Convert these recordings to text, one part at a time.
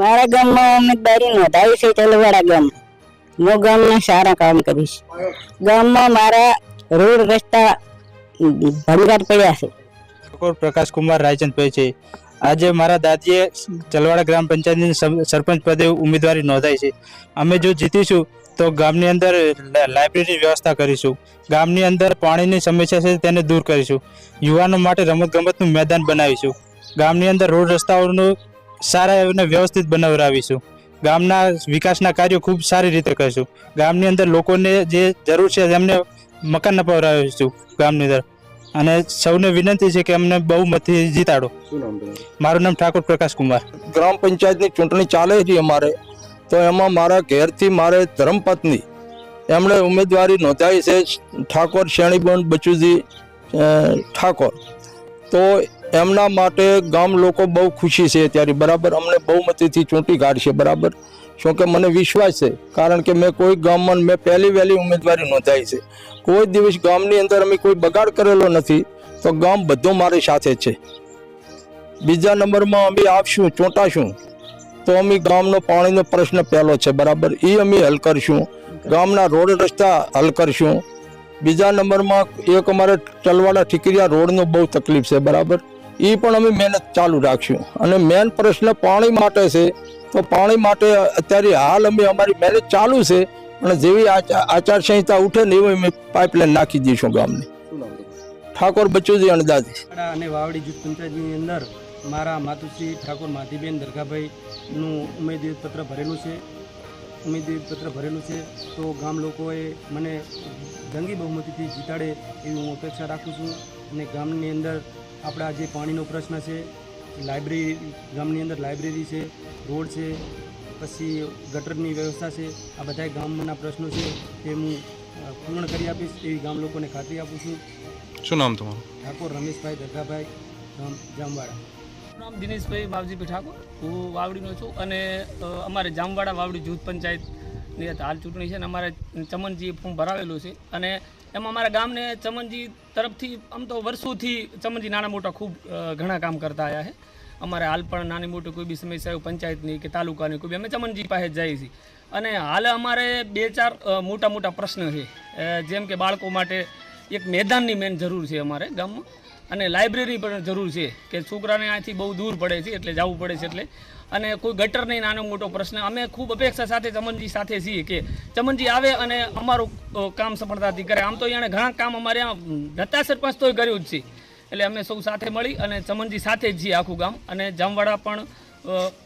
મારા ગામમાં ઉમેદવારી નોંધાવી છે તલવાડા ગામમાં હું ગામમાં સારા કામ કરીશ. ગામમાં મારા રોડ રસ્તા ભંગાર પડ્યા છે. ઠાકોર પ્રકાશ કુમાર રાયચંદભાઈ છે. આજે મારા દાદીએ ચલવાડા ગ્રામ પંચાયતની સરપંચ પદે ઉમેદવારી નોંધાઈ છે. અમે જો જીતીશું, તો ગામની અંદર લાઇબ્રેરીની વ્યવસ્થા કરીશું. ગામની અંદર પાણીની સમસ્યા છે, તેને દૂર કરીશું. યુવાનો માટે રમતગમતનું મેદાન બનાવીશું. ગામની અંદર રોડ રસ્તાઓનું સારા એમને વ્યવસ્થિત બનાવરાવીશું ગામના વિકાસના કાર્યો ખૂબ સારી રીતે કરીશું. ગામની અંદર લોકોને જે જરૂર છે તેમને મકાન અપાવડાવીશું ગામની અંદર. અને સૌને વિનંતી છે કે અમને બહુમતથી જીતાડો. મારું નામ ઠાકોર પ્રકાશ કુમાર. ગ્રામ પંચાયતની ચૂંટણી ચાલે છે અમારે. તો એમાં મારા ઘેરથી મારે ધર્મપત્ની. એમણે ઉમેદવારી નોંધાવી છે ઠાકોર શેણીબેન બચુજી ઠાકોર. તો એમના માટે ગામ લોકો બહુ ખુશી છે ત્યારે બરાબર? અમને બહુમતીથી ચૂંટી કાઢશે, બરાબર? શું કે મને વિશ્વાસ છે? કારણ કે મેં કોઈ ગામમાં, મેં પહેલી વહેલી ઉમેદવારી નોંધાવી છે. કોઈ દિવસ ગામની અંદર અમે કોઈ બગાડ કરેલો નથી, તો ગામ બધો મારી સાથે છે. બીજા નંબરમાં અમે આપશું, ચૂંટાશું. તો અમે ગામનો પાણીનો પ્રશ્ન પહેલો છે, બરાબર? એ અમે હલ કરશું. ગામના રોડ રસ્તા હલ કરશું. બીજા નંબરમાં એક અમારે ચલવાડા ઠીકરિયા રોડનો બહુ તકલીફ છે, બરાબર? એ પણ અમે મહેનત ચાલુ રાખશું અને મેન પ્રશ્ન પાણી માટે છે. તો પાણી માટે અત્યારે હાલ અમે અમારી મહેનત ચાલુ છે. અને જેવી આચા- આચારસંહિતા ઉઠે ને એવી અમે પાઇપલાઇન નાખી દઈશું ગામની. ઠાકોર બચુજી અણદાજી અને વાવડી જૂથ પંચાયતની અંદર મારા માતુશ્રી ઠાકોર માધીબેન દરગાભાઈનું ઉમેદવારી પત્ર ભરેલું છે. ઉમેદવારી પત્ર ભરેલું છે. તો ગામ લોકોએ મને જંગી બહુમતીથી જીતાડે એવી હું અપેક્ષા રાખું છું. અને ગામની અંદર આપણા જે પાણીનો પ્રશ્ન છે લાઇબ્રેરી ગામની અંદર લાઇબ્રેરી છે રોડ છે પછી ગટરની વ્યવસ્થા છે આ બધા ગામના પ્રશ્નો છે તે હું પૂર્ણ કરી આપીશ એવી ગામ લોકોને ખાતરી આપું છું. શું નામ તમારું? ઠાકોર રમેશભાઈ દરગાભાઈ ગામ જામવાડા. નામ દિનેશભાઈ બાવજીભાઈ ઠાકોર. હું વાવડીનો છું અને અમારે જામવાડા વાવડી જૂથ પંચાયતની હાલ ચૂંટણી છે અને અમારે ચમનજીએ ફોર્મ ભરાવેલું છે અને એમાં અમારા ગામને ચમનજી તરફથી, આમ તો વર્ષોથી ચમનજી નાના મોટા ખૂબ ઘણા કામ કરતા આવ્યા છે. અમારે હાલ પણ નાની મોટી કોઈ બી સમસ્યા હોય, પંચાયતની કે તાલુકાની કોઈ બી, અમે ચમનજી પાસે જઈએ છીએ. અને હાલ અમારે બે ચાર મોટા મોટા પ્રશ્ન છે. જેમ કે બાળકો માટે એક મેદાનની મેન જરૂર છે અમારે ગામમાં. અને લાઇબ્રેરી પણ જરૂર છે કે છોકરાને અહીંથી બહુ દૂર પડે છે, એટલે જવું પડે છે એટલે અને કોઈ ગટર નહીં, નાનો મોટો પ્રશ્ન. અમે ખૂબ અપેક્ષા સાથે ચમનજી સાથે છીએ કે ચમનજી આવે અને અમારું કામ સફળતાથી કરે. આમ તો એણે ઘણા કામ અમારે નતા સરપંચ તોય કર્યું જ છે. એટલે અમે સૌ સાથે મળી અને ચમનજી સાથે જ છીએ આખું ગામ. અને જામવાડા પણ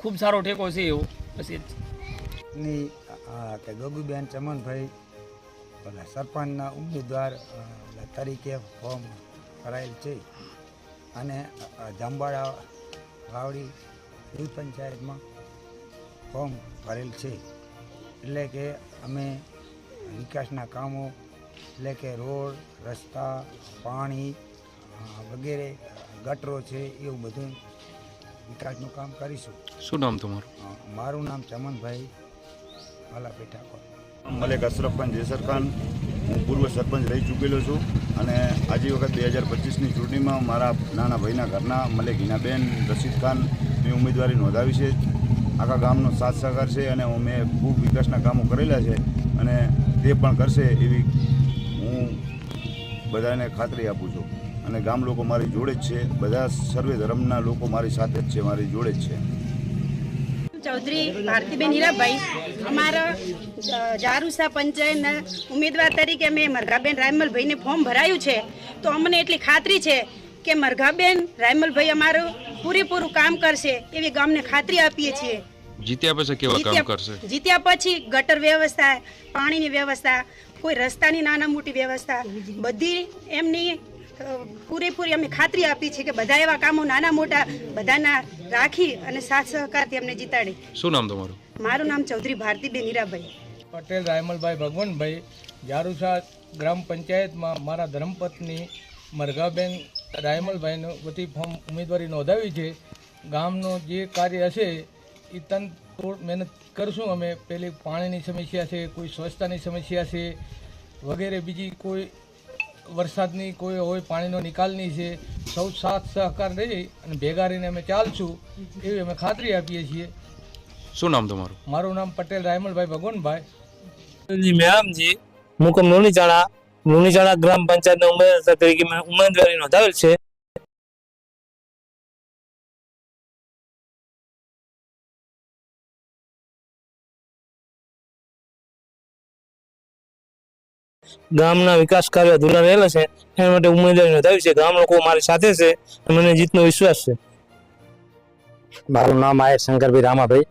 ખૂબ સારો ટેકો છે એવો. પછી કે ગગુબેન ચમનભાઈ ઓલા સરપંચના ઉમેદવાર તરીકે ફોર્મ ભરાયેલ છે. અને જામવાડા વાવડી યુથ પંચાયતમાં ફોર્મ ભરેલ છે. એટલે કે અમે વિકાસના કામો એટલે કે રોડ રસ્તા પાણી વગેરે ગટરો છે એવું બધું વિકાસનું કામ કરીશું. શું નામ તમારું? મારું નામ ચમનભાઈ વાલાભાઈ ઠાકોર મલેક અશરફખાન જેસર ખાન હું પૂર્વ સરપંચ રહી ચૂકેલો છું અને આજે વખત બે હજાર પચીસની ચૂંટણીમાં મારા નાના ભાઈના ઘરના મલેક હિનાબેન રશીદ ખાનની ઉમેદવારી નોંધાવી છે. આખા ગામનો સાથ સહકાર છે અને મેં ખૂબ વિકાસના કામો કરેલા છે અને તે પણ કરશે એવી હું બધાને ખાતરી આપું છું. અને ગામ લોકો મારી જોડે જ છે. બધા સર્વે ધર્મના લોકો મારી સાથે જ છે, મારી જોડે જ છે. ચૌધરી ભારતીબેન હીરાભાઈ, અમારા જારુસા પંચાયતના ઉમેદવાર તરીકે મેં મરઘાબેન રાયમલભાઈને ફોર્મ ભરાયું છે. તો અમને એટલી ખાતરી છે કે મરઘાબેન રાયમલભાઈ અમારું પૂરેપૂરું કામ કરશે એવી ગામને ખાતરી આપીએ છીએ. જીત્યા પછી કેવા કામ કરશે? જીત્યા પછી ગટર વ્યવસ્થા પાણીની વ્યવસ્થા કોઈ રસ્તાની નાના મોટી વ્યવસ્થા બધી એમની પૂરેપૂરી અમે ખાતરી આપી છે કે બધા એવા કામો નાના મોટા બધાના રાખી અને સાથ સહકારથી અમને જીતાડી. શું નામ તમારું? મારું નામ ચૌધરી ભારતીબેન હીરાભાઈ. પટેલ રાયમલભાઈ ભગવાનભાઈ જારુસા ગ્રામ પંચાયતમાં મારા ધર્મપત્ની મરઘાબેન રાયમલભાઈનું વતી ફોર્મ ઉમેદવારી નોંધાવી છે. ગામનો જે કાર્ય હશે એ તન મહેનત કરશું અમે. પેલી પાણીની સમસ્યા છે કોઈ સ્વચ્છતાની સમસ્યા છે વગેરે બીજી કોઈ વરસાદની કોઈ હોય પાણીનો નિકાલની છે. સૌ સાથ સહકાર રહી અને ભેગા રહીને અમે ચાલશું એવી અમે ખાતરી આપીએ છીએ. શું નામ તમારું? મારું નામ પટેલ રાયમલભાઈ ભગવાનભાઈ. મેમજી મુકમ લુણીચાણા લુણીચાણા ગ્રામ પંચાયતના ઉમેદવાર તરીકે ઉમેદવારી નોંધાવેલ છે. ગામના વિકાસ કાર્ય અધૂરા રહેલા છે. એના માટે ઉમેદવારી નોંધાવી છે. ગામ લોકો મારી સાથે છે મને જીતનો વિશ્વાસ છે. મારું નામ આયર શંકરભાઈ રામાભાઈ.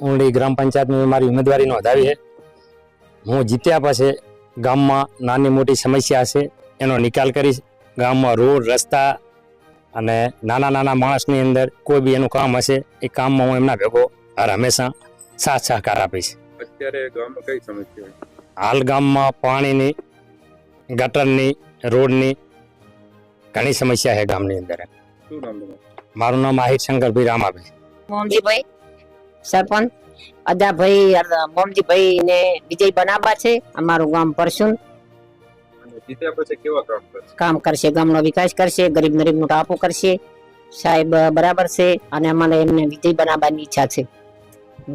ઉંડી ગ્રામ પંચાયતની મારી ઉમેદવારી નોંધાવી છે. હું જીત્યા પછી ગામમાં નાની મોટી સમસ્યા છે એનો નિકાલ કરીશ. ગામમાં રોડ રસ્તા અને નાના નાના માણસની અંદર કોઈ બી એનું કામ હશે એ કામમાં હું એમના ભેગો હર હંમેશા સાથ સહકાર આપીશ. અત્યારે ગામમાં કઈ સમસ્યા હાલ ગામમાં પાણીની ગટરની રોડની ઘણી સમસ્યા છે ગામની અંદર. શું નામ મારું નામ આહિર શંકરભાઈ રામાભાઈ. મોહનજીભાઈ સરપંચ. અદાભાઈ મોમજીભાઈ ને વિજય બનાબા છે. અમારું ગામ કેવા કામ કરશે? ગામનો વિકાસ કરશે ગરીબ ગરીબનું ટાપુ કરશે. સાહેબ બરાબર છે. અને અમારે એમને વિજય બનાવવાની ઈચ્છા છે.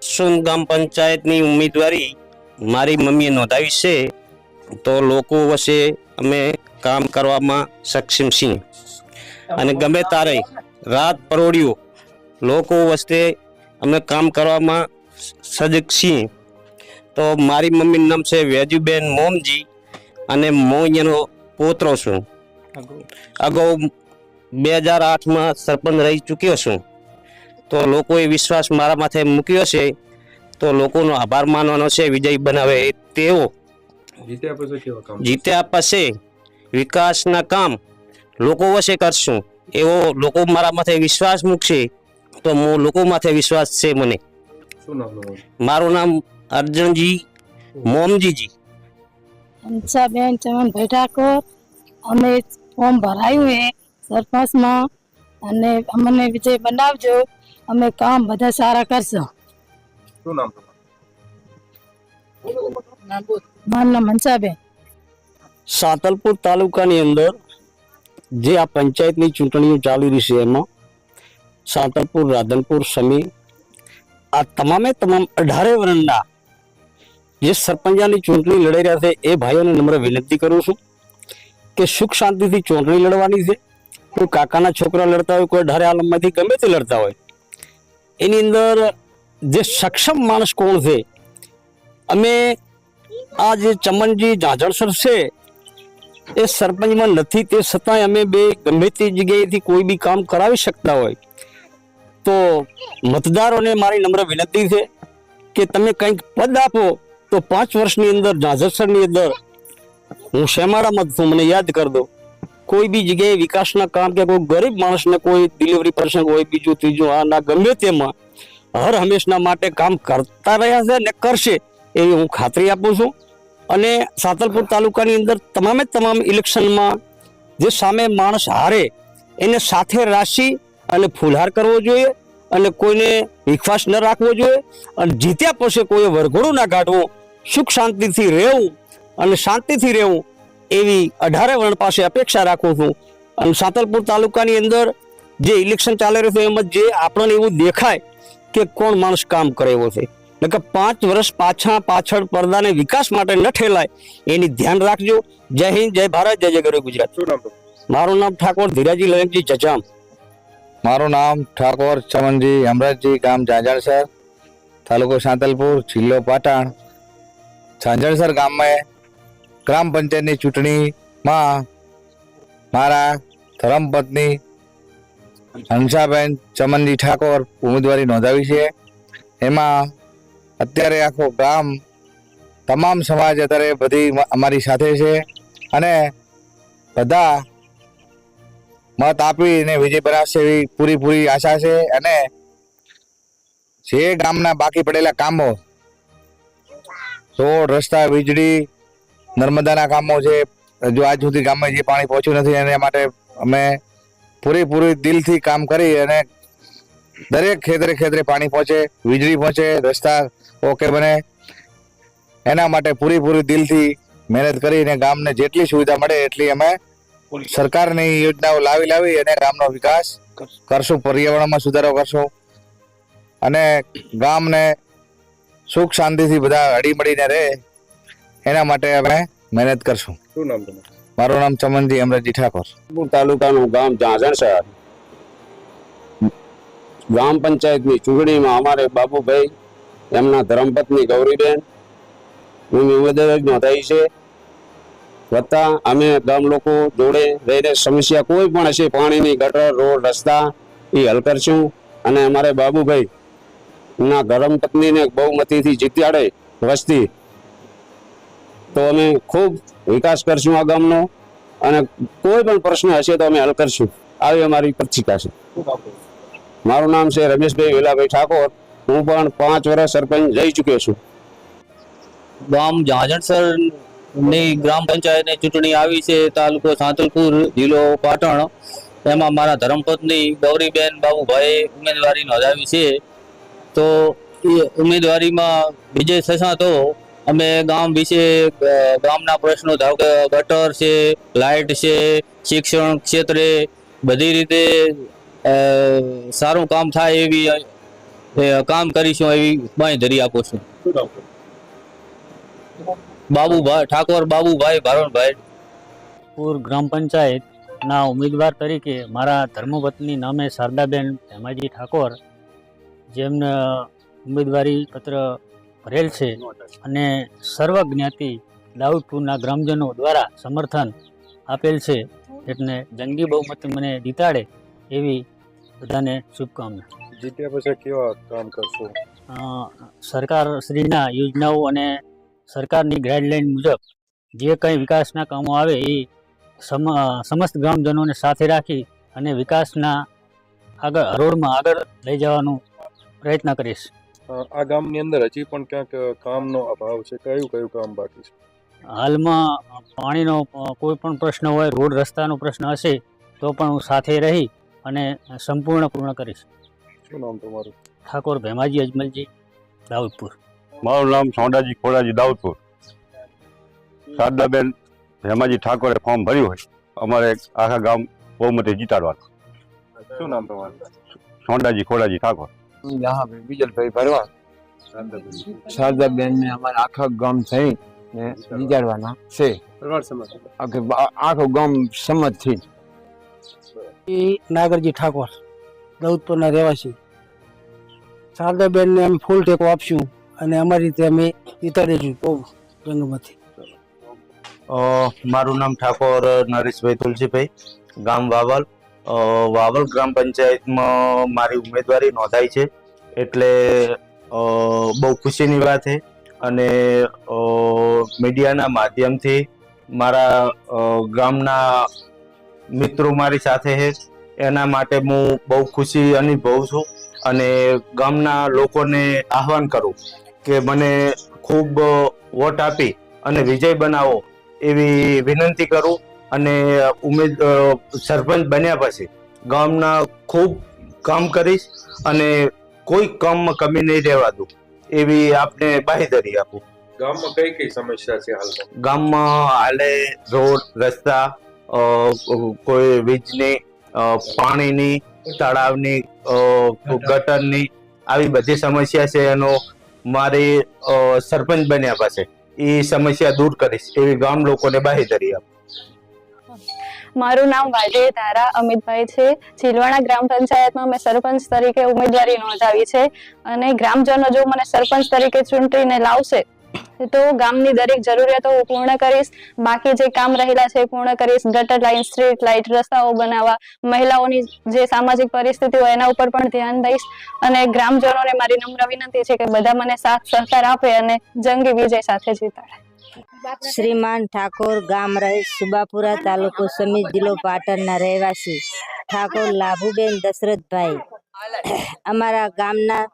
સુન ગામ પંચાયતની ઉમેદવારી મારી મમ્મીએ નોંધાવી છે. તો લોકો વચ્ચે અમે કામ કરવામાં સક્ષમ છીએ. અને ગમે તારે રાત પરોડિયું લોકો વચ્ચે અમે કામ કરવામાં સજગ છીએ તો મારી મમ્મીનું નામ છે વેજુબેન મોમજી અને હું અહીંયાનો પોતરો છું. અગાઉ? બે હજાર આઠમાં સરપંચ રહી ચૂક્યો છું. તો લોકોએ વિશ્વાસ મારા માથે મૂક્યો છે. તો લોકોનો આભાર માનવાનો છે વિજય બનાવે તેઓ જીત્યા પછી વિકાસના કામ લોકો વશે કરશું. એવો લોકો મારા માથે વિશ્વાસ મૂકશે તો હું લોકો માથે વિશ્વાસ છે મને. શું નામ તમારું? મારું નામ અર્જુનજી મોમજીજી. હંસાબેન ચમનભાઈ ઠાકોર. અમે ફોર્મ ભરાયું હે સરપંચમાં અને અમને વિજય બનાવજો. અમે કામ બધા સારા કરશું. શું નામ તમારું? મારું નામ હંસાબેન સાતલપુર તાલુકાની અંદર જે આ પંચાયતની ચૂંટણીઓ ચાલી રહી છે એમાં સાતલપુર રાધનપુર સમી આ તમામે તમામ અઢારે વર્ણના જે સરપંચાની ચૂંટણી લડાઈ રહ્યા છે, એ ભાઈઓને નમ્ર વિનંતી કરું છું કે સુખ શાંતિથી ચૂંટણી લડવાની છે. કોઈ કાકાના છોકરા લડતા હોય, કોઈ અઢારે આલમમાંથી ગમે તે લડતા હોય. એની અંદર જે સક્ષમ માણસ કોણ છે? અમે આ જે ચમનજી ઝાઝણસર છે, એ સરપંચમાં નથી, તે છતાંય અમે બે ગમે તે જગ્યાએથી કોઈ બી કામ કરાવી શકતા હોય. તો મતદારોને મારી નમ્ર વિનંતી છે કે તમે કંઈક પદ આપો તો પાંચ વર્ષની અંદર જાજરસરની અંદર હું શેમાડા મત છું, મને યાદ કર દો. કોઈ બી જગ્યાએ વિકાસના કામ કે કોઈ ગરીબ માણસને કોઈ ડિલિવરી પ્રસંગ હોય, બીજું ત્રીજું, આ ના ગમે તેમાં હર હંમેશના માટે કામ કરતા રહ્યા છે ને કરશે એવી હું ખાતરી આપું છું. અને સાતલપુર તાલુકાની અંદર તમામે તમામ ઇલેક્શનમાં જે સામે માણસ હારે એને સાથે રાશી અને ફૂલહાર કરવો જોઈએ. અને કોઈને વિશ્વાસ ન રાખવો જોઈએ અને જીત્યા પછી કોઈ વરઘોડું ના કાઢવું સુખ શાંતિથી રહેવું અને શાંતિથી રહેવું એવી અઢારે વર્ણ પાસે અપેક્ષા રાખું છું. અને સાતલપુર તાલુકાની અંદર જે ઇલેક્શન ચાલી રહ્યું છે એમાં જે આપણને એવું દેખાય કે કોણ માણસ કામ કરે એવો છે. એટલે કે પાંચ વર્ષ પાછા પાછળ પડદાને વિકાસ માટે ન ઠેલાય એની ધ્યાન રાખજો. જય હિન્દ જય ભારત જય જય ગરવી ગુજરાત. મારું નામ ઠાકોર ધીરાજી લયકજી જજામ. મારું નામ ઠાકોર ચમનજી અમરાજજી ગામ ઝાંઝણસર તાલુકો સાંતલપુર, જિલ્લો પાટણ. ઝાંઝણસર ગામમાં ગ્રામ પંચાયતની ચૂંટણીમાં મારા ધરમપત્ની હંસાબેન ચમનજી ઠાકોર ઉમેદવારી નોંધાવી છે. એમાં અત્યારે આખો ગામ, તમામ સમાજ અત્યારે બધી અમારી સાથે છે અને બધા મત આપી અને વિજય બનાવશે એવી પૂરીપૂરી આશા છે અને જે ગામના બાકી પડેલા કામો રોડ, રસ્તા, વીજળી, નર્મદાના કામો છે જો આજ સુધી ગામમાં જે પાણી પહોંચ્યું નથી એના માટે અમે પૂરેપૂરી દિલથી કામ કરી અને દરેક ખેતરે ખેતરે પાણી પહોંચે, વીજળી પહોંચે, રસ્તા ઓકે બને. એના માટે પૂરેપૂરી દિલથી મહેનત કરીને ગામને જેટલી સુવિધા મળે એટલી અમે સરકારની યોજનાઓ લાવી લાવી અને ગામનો વિકાસ કરશું. પર્યાવરણમાં સુધારો કરશું. અને ગામને સુખ શાંતિથી બધા હળીમળીને રહે એના માટે અમે મહેનત કરશું. શું નામ તમારું? મારું નામ ચમનજી અમરજી ઠાકોર. તાલુકાનું ગામ ઝાંઝણ ગ્રામ પંચાયતની ચૂંટણીમાં અમારે બાબુભાઈ એમના ધર્મપત્ની ગૌરીબેનની ઉમેદવારી નોંધાઈ છે. વત્તા અમે ગામ લોકો જોડે રહીને સમસ્યા કોઈ પણ હશે, પાણીની ગટર, રોડ, રસ્તા એ હલ કરશું. અને અમારે બાબુભાઈ ના ધર્મપત્નીને બહુમતીથી જીત્યાડે વસ્તી. તો અમે ખૂબ વિકાસ કરશું આ ગામનો. અને કોઈ પણ પ્રશ્ન હશે તો અમે હલ કરશું. આવી અમારી પ્રતિકા છે. મારું નામ છે રમેશભાઈ વેલાભાઈ ઠાકોર. હું પણ પાંચ વર્ષ સરપંચ લઈ ચૂક્યો છું. ગામ ઝાંઝણસર ની ગ્રામ પંચાયતની ચૂંટણી આવી છે, તાલુકો સાંતલપુર, જિલ્લો પાટણ. એમાં મારા ધર્મપત્ની ગૌરીબેન બાબુભાઈ ઉમેદવારી નોંધાવી છે. તો ઉમેદવારીમાં વિજય થશા તો અમે ગામ વિશે ગામના પ્રશ્નો ધારો કે ગટર છે, લાઇટ છે, શિક્ષણ ક્ષેત્રે બધી રીતે સારું કામ થાય એવી કામ કરીશું એવી બાંયધરી આપું છું. બાબુભાઈ ઠાકોર બાબુભાઈ ભારણભાઈ પૂર ગ્રામ પંચાયતના ઉમેદવાર તરીકે મારા ધર્મપત્ની નામે શારદાબેન હેમાજી ઠાકોર જેમને ઉમેદવારી પત્ર ભરેલ છે અને સર્વ જ્ઞાતિ દાઉદપુરના ગ્રામજનો દ્વારા સમર્થન આપેલ છે. એટલે જંગી બહુમતી મને જીતાડે એવી બધાને શુભકામના. જીત્યા પછી કેવા કામ કરશો? સરકાર શ્રીના યોજનાઓ અને સરકારની ગાઈડલાઈન મુજબ જે કંઈ વિકાસના કામો આવે એ સમ સમસ્ત ગ્રામજનોને સાથે રાખી અને વિકાસના આગળ હરોળમાં આગળ લઈ જવાનો પ્રયત્ન કરીશ. આ ગામની અંદર હજી પણ ક્યાંક કામનો અભાવ છે? કયું કયું કામ બાકી છે? હાલમાં પાણીનો કોઈ પણ પ્રશ્ન હોય રોડ રસ્તાનો પ્રશ્ન હશે તો પણ હું સાથે રહી અને સંપૂર્ણ પૂર્ણ કરીશ. શું નામ તમારું? ઠાકોર ભેમાજી અજમલજી દાઉદપુર. મારું નામ સોંડાજી ખોડાજી દાઉદપુર. શારદાબેન હેમાજી ઠાકોરે ફોર્મ ભર્યું હોય. અમારે આખા ગામ બહુમતી જીતાડવાનું. શું નામ તમારું? સોંડાજી ખોડાજી ઠાકોર. જહાભાઈ બીજલભાઈ ભરવા શારદાબેન ને અમારા આખા ગામ થઈ ને વિચારવાના છે. પરવાર સમાજ. આખે આખું ગામ સંમતથી એ નાગરજી ઠાકોર દૌદપુરના રહેવાસી. શારદાબેનને અમે ફૂલ ટેકો આપશું. અને અમારી રીતે અમે જીતાડીશું બહુ જંગમાંથી મારું નામ ઠાકોર નરેશભાઈ તુલસીભાઈ, ગામ વાવલ. વાવલ ગ્રામ પંચાયતમાં મારી ઉમેદવારી નોંધાઈ છે. એટલે બહુ ખુશીની વાત છે. અને મીડિયાના માધ્યમથી મારા ગામના મિત્રો મારી સાથે છે. એના માટે હું બહુ ખુશી અનુભવું છું. અને ગામના લોકોને આહવાન કરું. કે મને ખૂબ વોટ આપી અને વિજય બનાવો એવી વિનંતી કરું અને ઉમેદ સરપંચ બન્યા પછી ગામના ખૂબ કામ કરીશ અને કોઈ કામમાં કમી નહીં રહેવા દઉં એવી આપને બાહેધરી આપું. ગામમાં કઈ કઈ સમસ્યા છે હાલમાં? ગામમાં હાલે રોડ રસ્તા કોઈ વીજની પાણીની તળાવની ગટરની આવી બધી સમસ્યા છે એનો મારી સરપંચ બન્યા પાસે. એ સમસ્યા દૂર કરીશ. એવી ગામ લોકોને બાહેધરી આપ. મારું નામ વાજે તારા અમિતભાઈ છે. ચીલવાણા ગ્રામ પંચાયતમાં મેં સરપંચ તરીકે ઉમેદવારી નોંધાવી છે. અને ગ્રામજનો જો મને સરપંચ તરીકે ચૂંટીને લાવશે તો ગામની દરેક જરૂરિયાતો હું પૂર્ણ કરીશ. બાકી જે કામ રહેલા છે પૂર્ણ કરીશ. ગટર લાઈન, સ્ટ્રીટ લાઇટ રસ્તાઓ બનાવવા, મહિલાઓની જે સામાજિક પરિસ્થિતિ હોય એના ઉપર પણ ધ્યાન દઈશ. અને ગ્રામજનોને મારી નમ્ર વિનંતી છે કે બધા મને સાથ સહકાર આપે અને જંગી વિજય સાથે જીતાડે. શ્રીમાન ઠાકોર ગામ રહે, સુબાપુરા તાલુકો સમી જિલ્લો પાટણના રહેવાસી. ઠાકોર લાભુબેન દશરથભાઈ. અમારા ગામના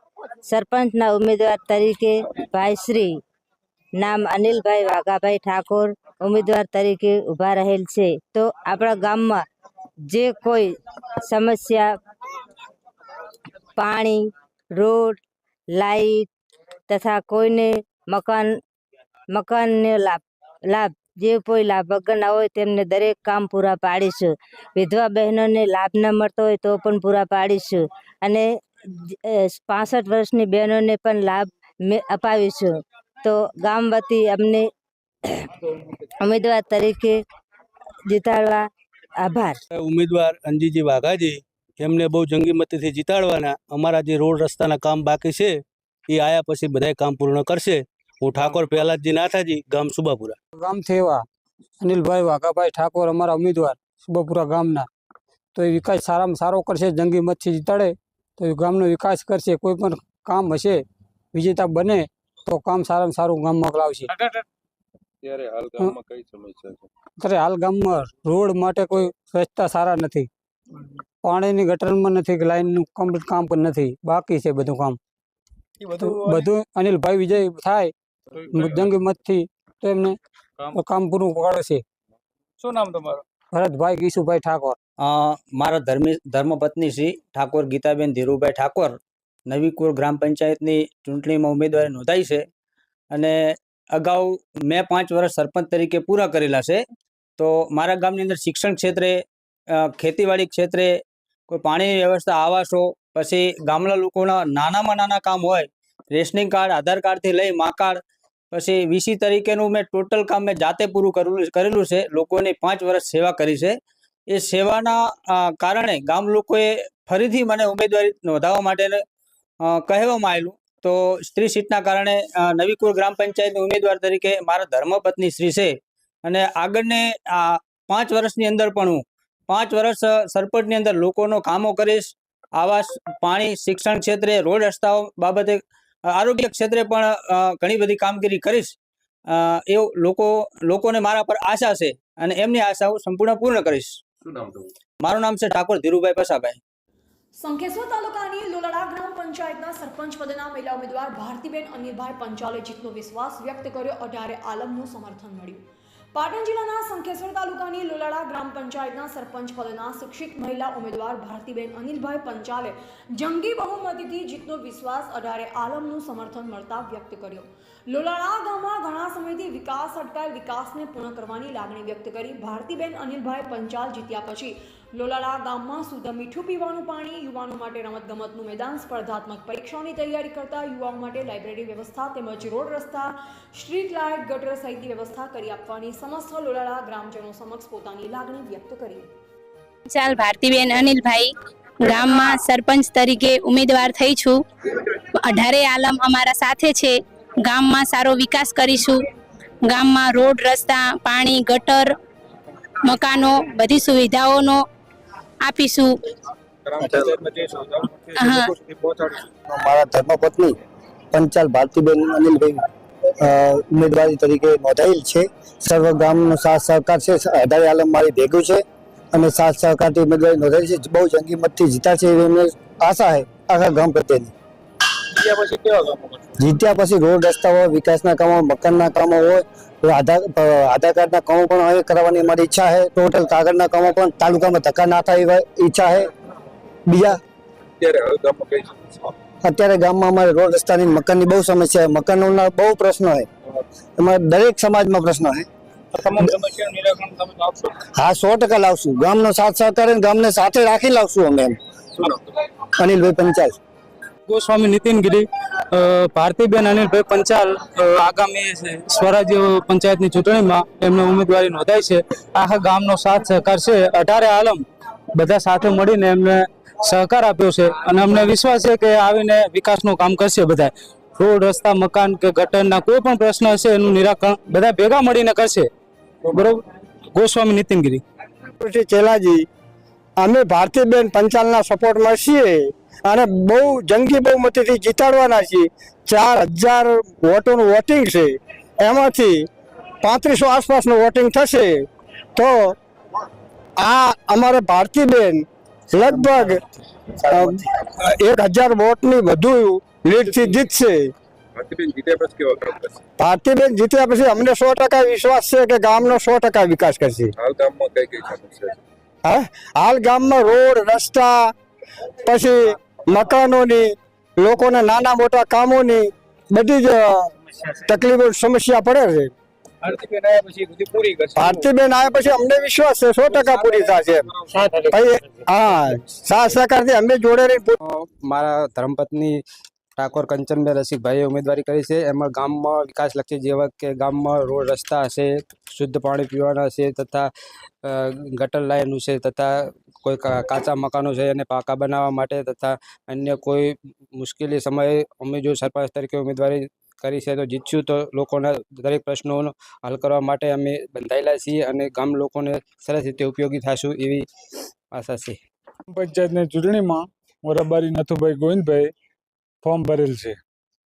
સરપંચના ઉમેદવાર તરીકે ભાઈશ્રી નામ અનિલભાઈ વાઘાભાઈ ઠાકોર ઉમેદવાર તરીકે ઊભા રહેલ છે. તો આપણા ગામમાં જે કોઈ સમસ્યા, પાણી, રોડ, લાઈટ તથા કોઈને મકાન, મકાનને લાભ લાભ, જે કોઈ લાભ વગરના હોય તેમને દરેક કામ પૂરા પાડીશું. વિધવા બહેનોને લાભ ન મળતો હોય તો પણ પૂરા પાડીશું અને પાસઠ વર્ષની બહેનોને પણ લાભ અપાવીશું. તો ગામ વતી અમને ઉમેદવાર તરીકે જીતાડવા આભાર. ઉમેદવાર અંજીજી વાઘાજી એમને બહુ જંગી મતથી જીતાડવાના અમારા જે રોડ રસ્તાના કામ બાકી છે એ આયા પછી બધાય કામ પૂર્ણ કરશે. હું ઠાકોર પ્રહલાદજી નાથાજી ગામ સુબાપુરા. ગામ થેવા અનિલભાઈ વાઘાભાઈ ઠાકોર અમારા ઉમેદવાર સુબાપુરા ગામના. તો એ વિકાસ સારામાં સારો કરશે જંગી મતથી જીતાડે તો એ ગામનો વિકાસ કરશે કોઈ પણ કામ હશે વિજેતા બને તો કામ સારામાં સારું ગામમાં મોકલાવશે. અત્યારે હાલ ગામમાં કઈ સમસ્યા છે? અત્યારે હાલ ગામમાં રોડ માટે કોઈ સ્વચ્છતા સારા નથી. પાણીની ગટરમાં નથી કે લાઈનનું કમ્પ્લીટ કામ પણ નથી. બાકી છે બધું કામ. બધું અનિલભાઈ વિજય થાય જંગી મતથી તો એમને કામ પૂરું પાડશે શું નામ તમારું? ભરતભાઈ ગીસુભાઈ ઠાકોર. અ, મારા ધર્મી ધર્મપત્ની શ્રી ઠાકોર ગીતાબેન ધીરુભાઈ ઠાકોર. નવીકુર ગ્રામ પંચાયતની ચૂંટણીમાં ઉમેદવારી નોંધાઈ છે અને અગાઉ મેં પાંચ વર્ષ સરપંચ તરીકે પૂરા કરેલા છે. તો મારા ગામની અંદર શિક્ષણ ક્ષેત્રે ખેતીવાડી ક્ષેત્રે કોઈ પાણીની વ્યવસ્થા, આવાસો, પછી ગામના લોકોના નાનામાં નાના કામ હોય, રેશનિંગ કાર્ડ, આધાર કાર્ડથી લઈ મા કાર્ડ, પછી વીસી તરીકેનું મેં ટોટલ કામ મેં જાતે પૂરું કરેલું કરેલું છે. લોકોની પાંચ વર્ષ સેવા કરી છે. એ સેવાના કારણે ગામ લોકોએ ફરીથી મને ઉમેદવારી નોંધાવવા માટે કહેવામાં આવેલું. તો સ્ત્રી સીટના કારણે અ, નવીકુર ગ્રામ પંચાયતની ઉમેદવાર તરીકે મારા ધર્મપત્ની શ્રી છે. અને આગળને આ પાંચ વર્ષની અંદર પણ હું પાંચ વર્ષ સરપંચની અંદર લોકોનો કામો કરીશ. આવાસ પાણી શિક્ષણ ક્ષેત્રે રોડ રસ્તાઓ બાબતે આરોગ્ય ક્ષેત્રે પણ ઘણી બધી કામગીરી કરીશ. એ એવું લોકો લોકોને મારા પર આશા છે. અને એમની આશાઓ સંપૂર્ણ પૂર્ણ કરીશ. મારું નામ છે ઠાકોર ધીરુભાઈ પસાભાઈ સંખેશ્વર તાલુકાની લોલાડા ગ્રામ પંચાયતના સરપંચ પદના મહિલા ઉમેદવાર ભારતીબેન અનિલભાઈ પંચાલે જીતનો વિશ્વાસ વ્યક્ત કર્યો. અઢારે આલમનું સમર્થન મળ્યું. પાટણ જિલ્લાના સંખેશ્વર તાલુકાની લોલાડા ગ્રામ પંચાયતના સરપંચ પદના શિક્ષિત મહિલા ઉમેદવાર ભારતીબેન અનિલભાઈ પંચાલે જંગી બહુમતીથી જીતનો વિશ્વાસ અઢારે આલમનું સમર્થન મળતા વ્યક્ત કર્યો. લોલાડા ગામમાં ઘણા સમયથી વિકાસ અટકાયેલ વિકાસને પૂર્ણ કરવાની લાગણી વ્યક્ત કરી. ભારતીબેન અનિલભાઈ પંચાલ જીત્યા પછી લોલાળા ગામમાં શુદ્ધ મીઠું પીવાનું પાણી, યુવાનો માટે રમતગમતનું મેદાન, સ્પર્ધાત્મક પરીક્ષાઓની તૈયારી કરતા યુવાઓ માટે લાઇબ્રેરી વ્યવસ્થા તેમજ રોડ રસ્તા, સ્ટ્રીટ લાઇટ, ગટર સહિતની વ્યવસ્થા કરી આપવાની સમસ્ત લોલાળા ગ્રામજનો સમક્ષ પોતાની લાગણી વ્યક્ત કરી. ચાલ ભારતીબેન અનિલભાઈ ગામમાં સરપંચ તરીકે ઉમેદવાર થઈ છું. અઢારે આલમ અમારા સાથે છે. ગામમાં સારો વિકાસ કરીશું. ગામમાં રોડ રસ્તા પાણી ગટર મકાનો બધી સુવિધાઓનો આપીશું. હા. મારા ધર્મપત્ની પંચાલ ભારતીબેન અનિલભાઈ ઉમેદવારી તરીકે નોંધાયેલ છે. સર્વ ગામનો સાથ સહકાર છે. અઢારે આલમ મારી ભેગું છે અને સાથ સહકારથી ઉમેદવારી નોંધાયેલી છે. બહુ જંગી મતથી જીતા છે એવી અમને આશા છે. આખા ગામ પ્રત્યેની. જીત્યા પછી રોડ રસ્તાઓ વિકાસના કામો મકાનના કામો હોય આધાર આધાર કાર્ડના કામો પણ હવે કરવાની અમારી ઈચ્છા છે. ટોટલ કાગળના કામો પણ તાલુકામાં ધક્કા ના થાય એવા ઈચ્છા છે. બીજા? અત્યારે ગામમાં અમારે રોડ રસ્તાની મકાનની બહુ સમસ્યા છે. મકાનોના બહુ પ્રશ્નો છે. અમારે દરેક સમાજમાં પ્રશ્નો છે. હા સો ટકા લાવશું. ગામનો સાથ સહકાર ગામને સાથે રાખી લાવશું અમે એમ. અનિલભાઈ પંચાલ. ગોસ્વામી નીતિનગીરી ભારતીબેન અનિલભાઈ પંચાલ આગામી સ્વરાજ્ય પંચાયતની ચૂંટણીમાં એમને ઉમેદવારી નોંધાઈ છે. આખા ગામનો સાથ સહકાર છે. અઢારે આલમ બધા સાથે મળીને એમને સહકાર આપ્યો છે અને અમને વિશ્વાસ છે કે આવીને વિકાસનું કામ કરશે બધા રોડ, રસ્તા, મકાન કે ગટરના કોઈ પણ પ્રશ્ન હશે એનું નિરાકરણ બધા ભેગા મળીને કરશે. બરોબર? ગોસ્વામી નીતિનગીરી ચેલાજી, અમે ભારતીબેન પંચાલના સપોર્ટમાં છીએ. અને બહુ જંગી બહુમતીથી જીતાડવાના છીએ. ચાર હજાર વોટોનું વોટિંગ છે. એમાંથી પાંત્રીસો આસપાસનું વોટિંગ થશે. તો આ અમારે ભારતીબેન લગભગ એક હજાર વોટની વધુ લીડથી જીતશે. ભારતીબેન જીત્યા પછી અમને સો ટકા વિશ્વાસ છે કે ગામનો સો ટકા વિકાસ કરશે. હાલ ગામમાં રોડ રસ્તા પછી મકાનોની લોકોના નાના મોટા કામોની બધી જ તકલીફો સમસ્યા પડે છે. ભારતીબેન આવ્યા પછી બધી પૂરી કરશે. ભારતીબેન આવ્યા પછી અમને વિશ્વાસ છે સો ટકા પૂરી થશે ભાઈ હા સાથ સહકારથી અમે જોડે રહી મારા ધર્મપત્ની ઠાકોર કંચનભાઈ રસિકભાઈએ ઉમેદવારી કરી છે. એમાં ગામમાં વિકાસલક્ષી જેવા કે ગામમાં રોડ રસ્તા હશે, શુદ્ધ પાણી પીવાના છે તથા ગટર લાઈન છે તથા કોઈ કાચા મકાનો છે એને પાકા બનાવવા માટે તથા અન્ય કોઈ મુશ્કેલી સમયે અમે જો સરપંચ તરીકે ઉમેદવારી કરી છે તો જીતશું તો લોકોના દરેક પ્રશ્નોનો હલ કરવા માટે અમે બંધાયેલા છીએ અને ગામ લોકોને સરસ રીતે ઉપયોગી થશું એવી આશા છે. પંચાયતની ચૂંટણીમાં હું રબારી નથુભાઈ ગોવિંદભાઈ ફોર્મ ભરેલ છે.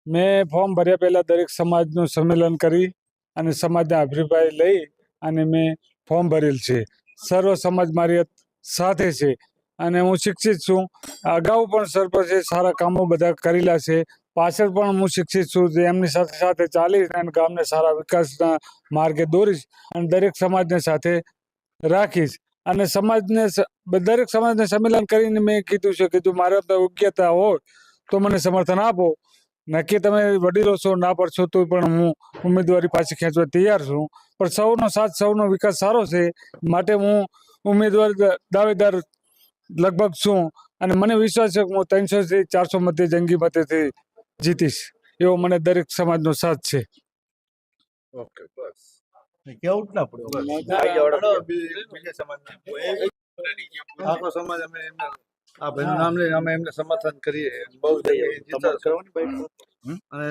મેં ફોર્મ ભર્યા પહેલાં દરેક સમાજનું સંમેલન કરી અને સમાજના અભિપ્રાય લઈ અને મેં ફોર્મ ભરેલ છે. સર્વ સમાજ મારી સાથે છે અને હું શિક્ષિત છું. અગાઉ પણ સરપંચે સારા કામો બધા કરેલા છે. પાછળ પણ હું શિક્ષિત છું જે એમની સાથે સાથે ચાલીશ અને ગામને સારા વિકાસના માર્ગે દોરીશ અને દરેક સમાજને સાથે રાખીશ. અને સમાજને દરેક સમાજને સંમેલન કરીને મેં કીધું છે કે જો મારા યોગ્યતા હોય તો મને સમર્થન આપો. નક્કી તમે વડીલો છો ના પડશો તો પણ હું ઉમેદવારી પાછી ખેંચવા તૈયાર છું. પણ સૌનો સાથ સૌનો વિકાસ સારો છે. માટે હું ઉમેદવાર દાવેદાર લગભગ છું. અને મને વિશ્વાસ છે કે હું ત્રણસો થી ચારસો મતે જંગી મતેથી જીતીશ. એવો મને દરેક સમાજનો સાથ છે. ઓકે બસ. કેવું ના પડ્યો બીજા સમાજના આખો સમાજ અમે એમને આ ભાઈનું નામ લઈને અમે એમને સમર્થન કરીએ. બહુ અને